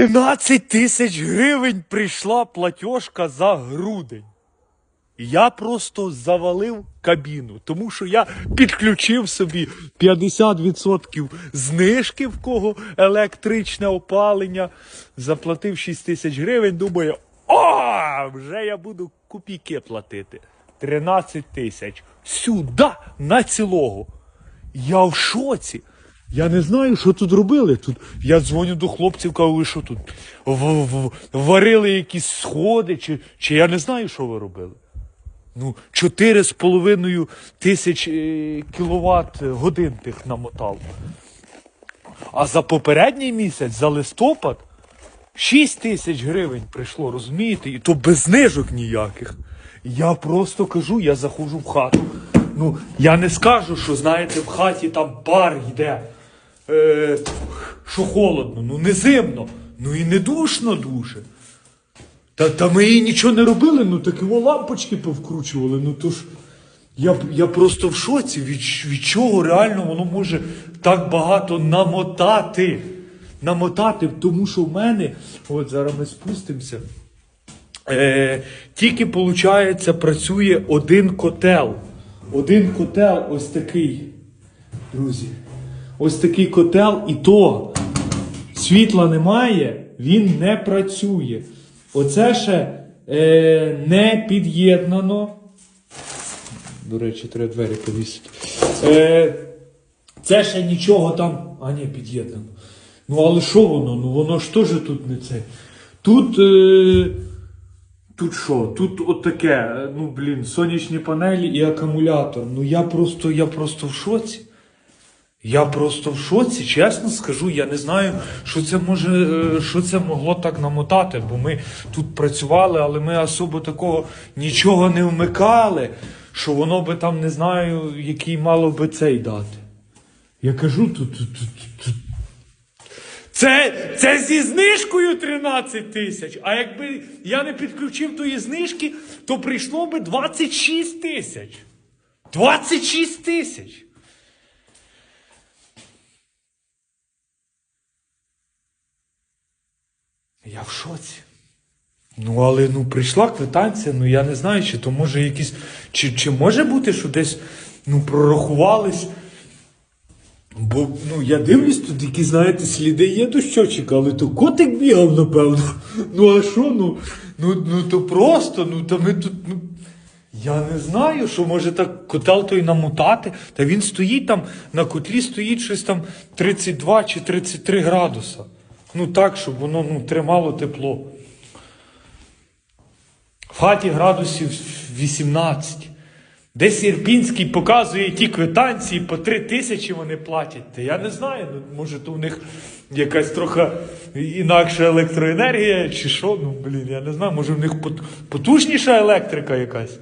13 тисяч гривень прийшла платіжка за грудень. Я просто завалив кабіну, тому що я підключив собі 50% знижки, в кого електричне опалення, заплатив 6 тисяч гривень, думаю, о, вже я буду копійки платити. 13 тисяч. Сюди, на цілого. Я в шоці. Я не знаю, що тут робили. Тут я дзвоню до хлопців, кажу, ви що тут варили якісь сходи, чи, чи я не знаю, що ви робили. Ну, чотири з половиною тисяч е, кіловат годин тих намотав. А за попередній місяць, за листопад, 6 тисяч гривень прийшло, розумієте? І то без знижок ніяких. Я просто кажу, я заходжу в хату. Ну, я не скажу, що знаєте, в хаті там пар йде, е, що холодно, ну не зимно, ну і не душно дуже. Та, та ми їй нічого не робили, ну так його лампочки повкручували. Ну то ж я, я просто в шоці, від, від чого реально воно може так багато намотати. Намотати, тому що в мене, от зараз ми спустимося. Е, тільки, виходить, працює один котел. Один котел ось такий. Друзі. Ось такий котел, і то світла немає, він не працює. Оце ще е, не під'єднано. До речі, треба двері повісити. Е, це ще нічого там. А ні, під'єднано. Ну але що воно? Ну воно ж теж тут не це. Тут. Е, Тут що? Тут от таке, е, ну блін, сонячні панелі і акумулятор. Ну я просто, я просто в шоці. Я просто в шоці, чесно скажу, я не знаю, що це може, е, що це могло так намотати, бо ми тут працювали, але ми особо такого нічого не вмикали, що воно би там не знаю, який мало би цей дати. Я кажу. Це, це зі знижкою 13 тисяч. А якби я не підключив тої знижки, то прийшло би 26 тисяч. 26 тисяч. Я в шоці. Ну, але ну прийшла квитанція, ну я не знаю, чи то може якісь. Чи, чи може бути, що десь ну, прорахувались. Бо ну я дивлюсь, тут які, знаєте, сліди є до щочика, але то котик бігав, напевно. Ну а що, ну, ну, ну то просто, ну та ми тут. Ну, я не знаю, що може так котел той намотати. Та він стоїть там, на котлі стоїть щось там 32 чи 33 градуса. Ну так, щоб воно ну, тримало тепло. В хаті градусів 18. Десь Ірпінський показує ті квитанції по 3 тисячі вони платять. Та я не знаю, ну, може то в них якась трохи інакша електроенергія чи що. Ну, блін, я не знаю, може в них пот- потужніша електрика якась.